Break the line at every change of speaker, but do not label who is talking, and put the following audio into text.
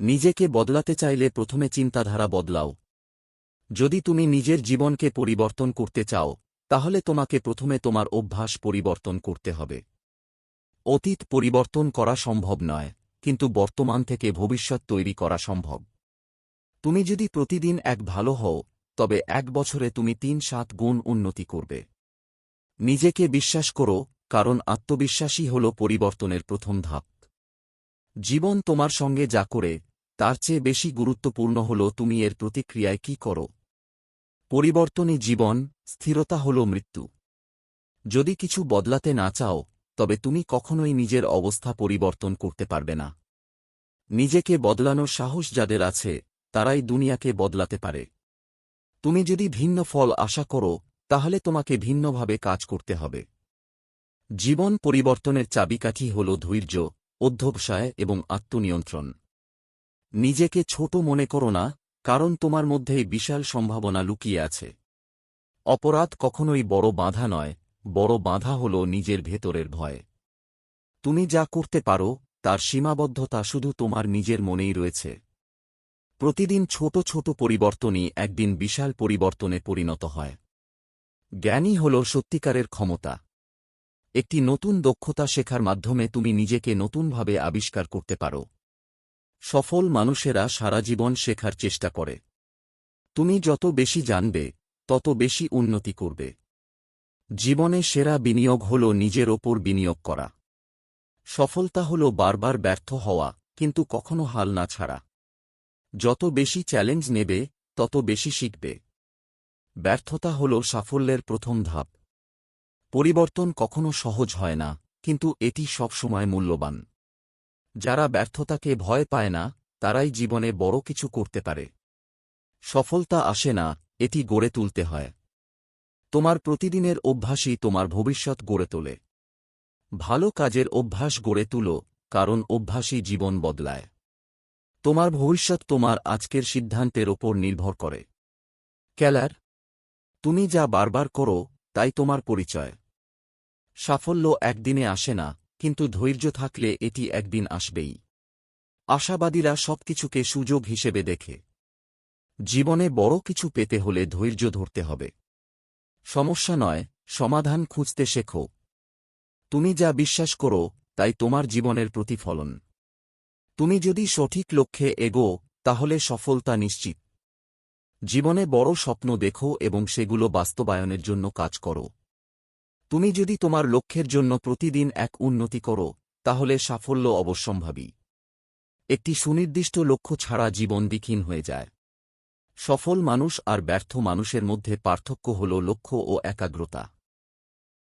নিজেকে বদলাতে চাইলে প্রথমে চিন্তাধারা বদলাও। যদি তুমি নিজের জীবনকে পরিবর্তন করতে চাও, তাহলে তোমাকে প্রথমে তোমার অভ্যাস পরিবর্তন করতে হবে। অতীত পরিবর্তন করা সম্ভব নয়, কিন্তু বর্তমান থেকে ভবিষ্যৎ তৈরি করা সম্ভব। তুমি যদি প্রতিদিন এক ভালো হও, তবে এক বছরে তুমি তিন সাত গুণ উন্নতি করবে। নিজেকে বিশ্বাস করো, কারণ আত্মবিশ্বাসই হল পরিবর্তনের প্রথম ধাপ। জীবন তোমার সঙ্গে যা করে তার চেয়ে বেশি গুরুত্বপূর্ণ হল তুমি এর প্রতিক্রিয়ায় কি করো। পরিবর্তনে জীবন, স্থিরতা হল মৃত্যু। যদি কিছু বদলাতে না চাও, তবে তুমি কখনোই নিজের অবস্থা পরিবর্তন করতে পারবে না। নিজেকে বদলানোর সাহস যাদের আছে, তারাই দুনিয়াকে বদলাতে পারে। তুমি যদি ভিন্ন ফল আশা করো, তাহলে তোমাকে ভিন্নভাবে কাজ করতে হবে। জীবন পরিবর্তনের চাবিকাঠি হল ধৈর্য, অধ্যবসায় এবং আত্মনিয়ন্ত্রণ। নিজেকে ছোট মনে করো না, কারণ তোমার মধ্যেই বিশাল সম্ভাবনা লুকিয়ে আছে। অপরাধ কখনোই বড় বাধা নয়, বড় বাধা হল নিজের ভেতরের ভয়। তুমি যা করতে পারো, তার সীমাবদ্ধতা শুধু তোমার নিজের মনেই রয়েছে। প্রতিদিন ছোট ছোট পরিবর্তনই একদিন বিশাল পরিবর্তনে পরিণত হয়। জ্ঞানই হল সত্যিকারের ক্ষমতা। একটি নতুন দক্ষতা শেখার মাধ্যমে তুমি নিজেকে নতুনভাবে আবিষ্কার করতে পারো। সফল মানুষেরা সারা জীবন শেখার চেষ্টা করে। তুমি যত বেশি জানবে, তত বেশি উন্নতি করবে। জীবনে সেরা বিনিয়োগ হল নিজের ওপর বিনিয়োগ করা। সফলতা হল বারবার ব্যর্থ হওয়া, কিন্তু কখনো হাল না ছাড়া। যত বেশি চ্যালেঞ্জ নেবে, তত বেশি শিখবে। ব্যর্থতা হল সাফল্যের প্রথম ধাপ। পরিবর্তন কখনো সহজ হয় না, কিন্তু এটি সবসময় মূল্যবান। যারা ব্যর্থতাকে ভয় পায় না, তারাই জীবনে বড় কিছু করতে পারে। সফলতা আসে না, এটি গড়ে তুলতে হয়। তোমার প্রতিদিনের অভ্যাসই তোমার ভবিষ্যৎ গড়ে তোলে। ভালো কাজের অভ্যাস গড়ে তুলো, কারণ অভ্যাসই জীবন বদলায়। তোমার ভবিষ্যৎ তোমার আজকের সিদ্ধান্তের ওপর নির্ভর করে। ক্যালার, তুমি যা বারবার করো, তাই তোমার পরিচয়। সাফল্য একদিনে আসে না কিন্তু ধৈর্য থাকলে এটি একদিন আসবেই। আশাবাদীরা সবকিছুকে সুযোগ হিসেবে দেখে। জীবনে বড় কিছু পেতে হলে ধৈর্য ধরতে হবে। সমস্যা নয়, সমাধান খুঁজতে শেখো। তুমি যা বিশ্বাস করো, তাই তোমার জীবনের প্রতিফলন। তুমি যদি সঠিক লক্ষ্যে এগো, তাহলে সফলতা নিশ্চিত। জীবনে বড় স্বপ্ন দেখো এবং সেগুলো বাস্তবায়নের জন্য কাজ করো। তুমি যদি তোমার লক্ষ্যের জন্য প্রতিদিন এক উন্নতি করো, তাহলে সাফল্য অবশ্যম্ভাবী। একটি সুনির্দিষ্ট লক্ষ্য ছাড়া জীবন দিকহীন হয়ে যায়। সফল মানুষ আর ব্যর্থ মানুষের মধ্যে পার্থক্য হল লক্ষ্য ও একাগ্রতা।